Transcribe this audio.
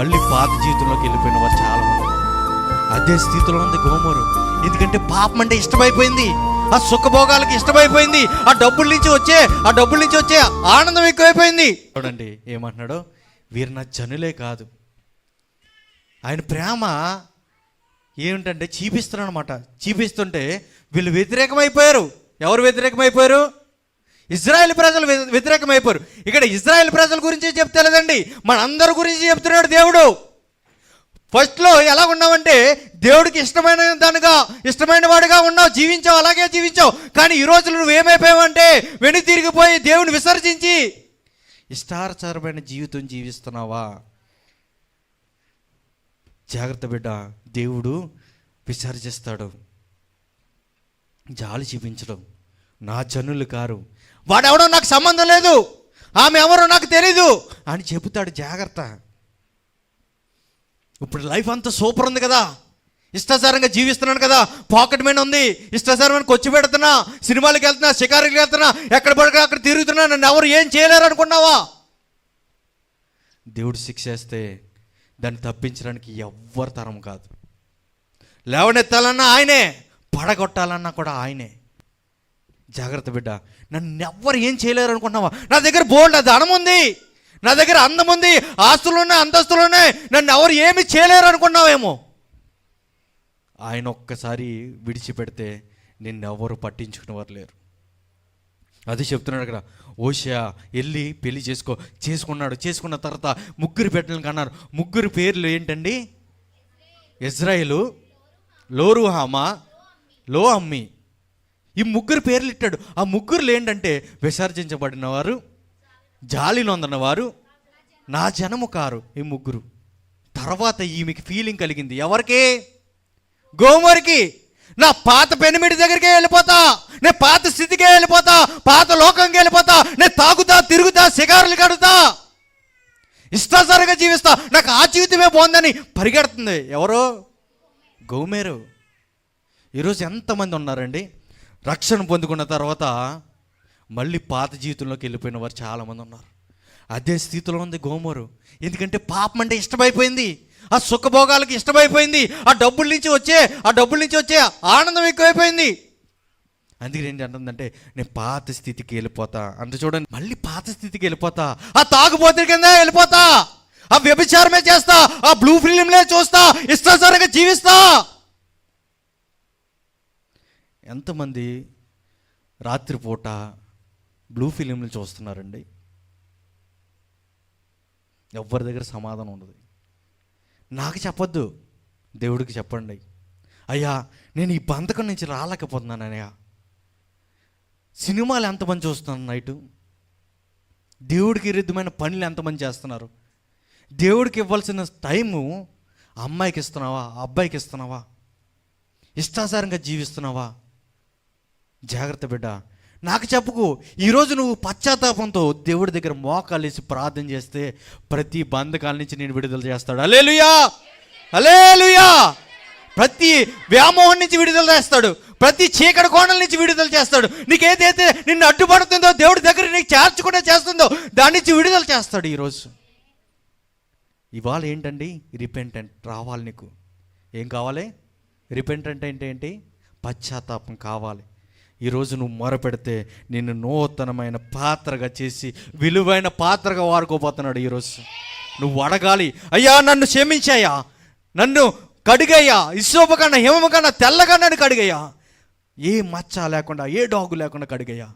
మళ్ళీ పాత జీవితంలోకి వెళ్ళిపోయిన వారు చాలా మంది అదే స్థితిలో ఉంది గోమూరు. ఎందుకంటే పాపం అంటే ఇష్టమైపోయింది. ఆ సుఖభోగాలకు ఇష్టమైపోయింది. ఆ డబ్బుల నుంచి వచ్చే ఆ డబ్బుల నుంచి వచ్చే ఆనందం ఎక్కువైపోయింది. చూడండి ఏమంటున్నాడు? వీరు నా జనులే కాదు. ఆయన ప్రేమ ఏమిటంటే చీపిస్తున్నాడు అనమాట చీపిస్తుంటే వీళ్ళు వ్యతిరేకమైపోయారు. ఎవరు వ్యతిరేకమైపోయారు? ఇజ్రాయెల్ ప్రజలు వ్యతిరేకమైపోరు. ఇక్కడ ఇజ్రాయెల్ ప్రజల గురించి చెప్తే లేదండి మన అందరి గురించి చెప్తున్నాడు దేవుడు. ఫస్ట్లో ఎలా ఉన్నావంటే దేవుడికి ఇష్టమైన దానిగా ఇష్టమైన వాడిగా ఉన్నావు జీవించావు అలాగే జీవించావు. కానీ ఈ రోజు నువ్వు ఏమైపోయావంటే వెను తిరిగిపోయి దేవుని విసర్జించి ఇష్టాచారమైన జీవితం జీవిస్తున్నావా? జాగ్రత్త బిడ్డ దేవుడు విసర్జిస్తాడు. జాలి చూపించడం. నా జనులు కారు. వాడెవడో నాకు సంబంధం లేదు. ఆమె ఎవరో నాకు తెలీదు. అని చెబుతాడు జాగ్రత్త. ఇప్పుడు లైఫ్ అంతా సూపర్ ఉంది కదా. ఇష్టాచారంగా జీవిస్తున్నాను కదా. పాకెట్ మనీ ఉంది. ఇష్టాచారమైన కొచ్చి పెడుతున్నా. సినిమాలకు వెళ్తున్నా షికారులకు వెళ్తున్నా. ఎక్కడ పడితే అక్కడ తిరుగుతున్నా. నన్ను ఎవరు ఏం చేయలేరు అనుకున్నావా? దేవుడు శిక్షేస్తే దాన్ని తప్పించడానికి ఎవ్వరు తరం కాదు. లేవనెత్తాలన్నా ఆయనే పడగొట్టాలన్నా కూడా ఆయనే. జాగ్రత్త బిడ్డ. నన్ను ఎవ్వరు ఏం చేయలేరు అనుకుంటున్నావా? నా దగ్గర బోల్డ్ ధనం ఉంది. నా దగ్గర అందం ఉంది. ఆస్తులు ఉన్నాయి అంతస్తులు ఉన్నాయి నన్ను ఎవరు ఏమి చేయలేరు అనుకున్నావేమో ఆయన ఒక్కసారి విడిచిపెడితే నిన్నెవరు పట్టించుకునేవారు లేరు. అది చెప్తున్నాడు అక్కడ ఓషా వెళ్ళి పెళ్ళి చేసుకో. చేసుకున్నాడు. చేసుకున్న తర్వాత ముగ్గురు బిడ్డలను కన్నారు. ముగ్గురు పేర్లు ఏంటండి? ఇజ్రాయిలు లోరుహామా లో అమ్మి ఈ ముగ్గురు పేర్లు ఇట్టాడు ఆ ముగ్గురులు ఏంటంటే విసర్జించబడిన వారు జాలి నొందన వారు నా జనము కారు ఈ ముగ్గురు. తర్వాత ఈమెకి ఫీలింగ్ కలిగింది. ఎవరికి? గోమరికి. నా పాత పెనిమిడి దగ్గరికే వెళ్ళిపోతా. నేను పాత స్థితికే వెళ్ళిపోతా. పాత లోకంకి వెళ్ళిపోతా. నేను తాగుతా తిరుగుతా సిగారులు కడుతా. ఇష్టాసారంగా జీవిస్తా. నాకు ఆ జీవితమే బాగుందని పరిగెడుతుంది. ఎవరో? గోమేరు. ఈరోజు ఎంతమంది ఉన్నారండి? రక్షణ పొందుకున్న తర్వాత మళ్ళీ పాత జీవితంలోకి వెళ్ళిపోయిన వారు చాలామంది ఉన్నారు. అదే స్థితిలో ఉంది గోమూరు. ఎందుకంటే పాపం అంటే ఇష్టమైపోయింది. ఆ సుఖభోగాలకు ఇష్టమైపోయింది. ఆ డబ్బుల నుంచి వచ్చే ఆ డబ్బుల నుంచి వచ్చే ఆనందం ఎక్కువైపోయింది. అందుకని ఏంటి అంటుందంటే నేను పాత స్థితికి వెళ్ళిపోతా. అంత చూడండి మళ్ళీ పాత స్థితికి వెళ్ళిపోతా. ఆ తాగుబోతుల కింద వెళ్ళిపోతా. ఆ వ్యభిచారమే చేస్తా. ఆ బ్లూ ఫిలింలే చూస్తా. ఇష్టాసారంగా జీవిస్తా. ఎంతమంది రాత్రిపూట బ్లూ ఫిలింలు చూస్తున్నారండి? ఎవరి దగ్గర సమాధానం ఉండదు. నాకు చెప్పొద్దు. దేవుడికి చెప్పండి. అయ్యా నేను ఈ బంధకం నుంచి రాలేకపోతున్నాను అయ్యా. సినిమాలు ఎంతమంది చూస్తున్నాను నైటు? దేవుడికి విరుద్ధమైన పనులు ఎంతమంది చేస్తున్నారు? దేవుడికి ఇవ్వాల్సిన టైము అమ్మాయికి ఇస్తున్నావా అబ్బాయికి ఇస్తున్నావా? ఇష్టాసారంగా జీవిస్తున్నావా? జాగ్రత్త బిడ్డ. నాకు చెప్పుకు ఈరోజు నువ్వు పశ్చాత్తాపంతో దేవుడి దగ్గర మోకాలేసి ప్రార్థన చేస్తే ప్రతి బంధకాల నుంచి నేను విడుదల చేస్తాడు. అలేలుయా అలేలుయా ప్రతి వ్యామోహం నుంచి విడుదల చేస్తాడు. ప్రతి చీకటి కోణల నుంచి విడుదల చేస్తాడు. నీకేదైతే నిన్ను అడ్డుపడుతుందో దేవుడి దగ్గర నీకు చేర్చకుండా చేస్తుందో దాని నుంచి విడుదల చేస్తాడు ఈరోజు ఇవాళ ఏంటండి? రిపెంటెంట్ రావాలి నీకు. ఏం కావాలి? రిపెంటెంట్ అంటే ఏంటి? పశ్చాత్తాపం కావాలి. ఈరోజు నువ్వు మొరపెడితే నిన్ను నూతనమైన పాత్రగా చేసి విలువైన పాత్రగా వాడుకోబోతున్నాడు ఈరోజు నువ్వు అడగాలి అయ్యా నన్ను క్షమించాయా? నన్ను కడిగయ్యా ఇసోప కన్నా కన్నా తెల్లగా నన్ను కడిగయ్యా ఏ మచ్చ లేకుండా ఏ డాగు లేకుండా కడిగయ్యా